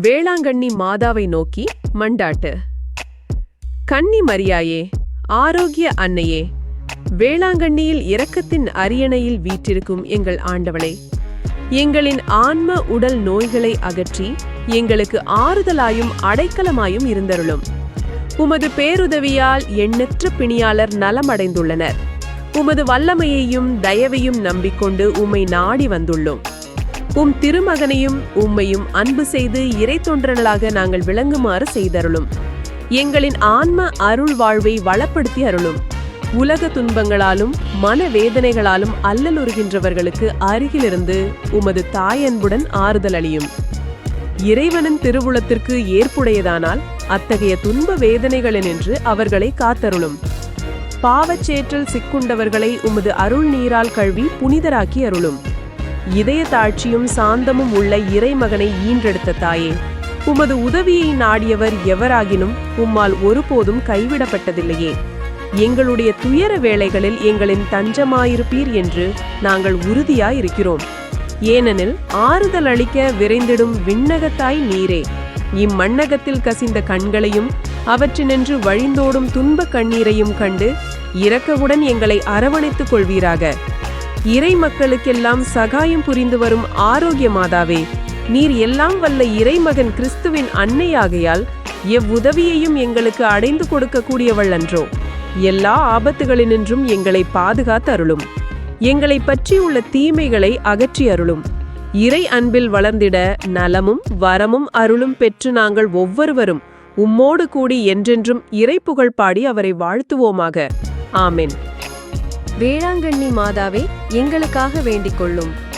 வேளாங்கண்ணி மாதாவை நோக்கி மண்டாட்டு. கன்னி மரியாயே ஆரோக்கிய அன்னையே வேளாங்கண்ணியில் இரக்கத்தின் அரியணையில் வீற்றிருக்கும் எங்கள் ஆண்டவளே எங்களின் ஆன்ம உடல் நோய்களை அகற்றி எங்களுக்கு ஆறுதலாயும் அடைக்கலமாயும் இருந்தருளும். உமது பேருதவியால் எண்ணற்ற பிணியாளர் நலமடைந்துள்ளனர். உமது வல்லமையையும் தயவையும் நம்பிக்கொண்டு உம்மை நாடி வந்துள்ளோம். உம் திருமகனையும் உம்மையும் அன்பு செய்து இறை தொண்டர்களாக நாங்கள் விளங்குமாறு செய்தருளும். எங்களின் ஆன்ம அருள் வாழ்வை வளப்படுத்தி அருளும். உலக துன்பங்களாலும் மன வேதனைகளாலும் அல்லலுறுகின்றவர்களுக்கு அருகிலிருந்து உமது தாயன்புடன் ஆறுதல் அளியும். இறைவனின் திருவுளத்திற்கு ஏற்புடையதானால் அத்தகைய துன்ப வேதனைகளினின்று அவர்களை காத்தருளும். பாவச்சேற்றல் சிக்குண்டவர்களை உமது அருள் நீரால் கழுவி புனிதராக்கி அருளும். இதய தாழ்ச்சியும் சாந்தமும் உள்ள இறைமகனை ஈன்றெடுத்த தாயே உமது உதவியை நாடியவர் எவராகினும் உம்மால் ஒருபோதும் கைவிடப்பட்டதில்லையே. எங்களுடைய துயர வேளைகளில் எங்களின் தஞ்சமாயிருப்பீர் என்று நாங்கள் உறுதியாயிருக்கிறோம். ஏனெனில் ஆறுதல் அளிக்க விரைந்திடும் விண்ணகத்தாய் நீரே. இம்மண்ணகத்தில் கசிந்த கண்களையும் அவற்றினின்று வழிந்தோடும் துன்ப கண்ணீரையும் கண்டு இரக்கவுடன் எங்களை அரவணைத்துக் கொள்வீராக. இறை மக்களுக்கெல்லாம் சகாயம் புரிந்து வரும் ஆரோக்கிய மாதாவே நீர் எல்லாம் வல்ல இறைமகன் கிறிஸ்துவின் அன்னையாகையால் எவ்வுதவியையும் எங்களுக்கு அடைந்து கொடுக்கக்கூடியவள் அன்றோ எல்லா ஆபத்துகளினின்றும் எங்களை பாதுகாத்து அருளும் எங்களை பற்றியுள்ள தீமைகளை அகற்றி அருளும். இறை அன்பில் வளர்ந்திட நலமும் வரமும் அருளும் பெற்று நாங்கள் ஒவ்வொருவரும் உம்மோடு கூடி என்றென்றும் இறை புகழ் பாடி அவரை வாழ்த்துவோமாக. ஆமென். வேளாங்கண்ணி மாதாவே எங்களுக்காக வேண்டிக் கொள்ளும்.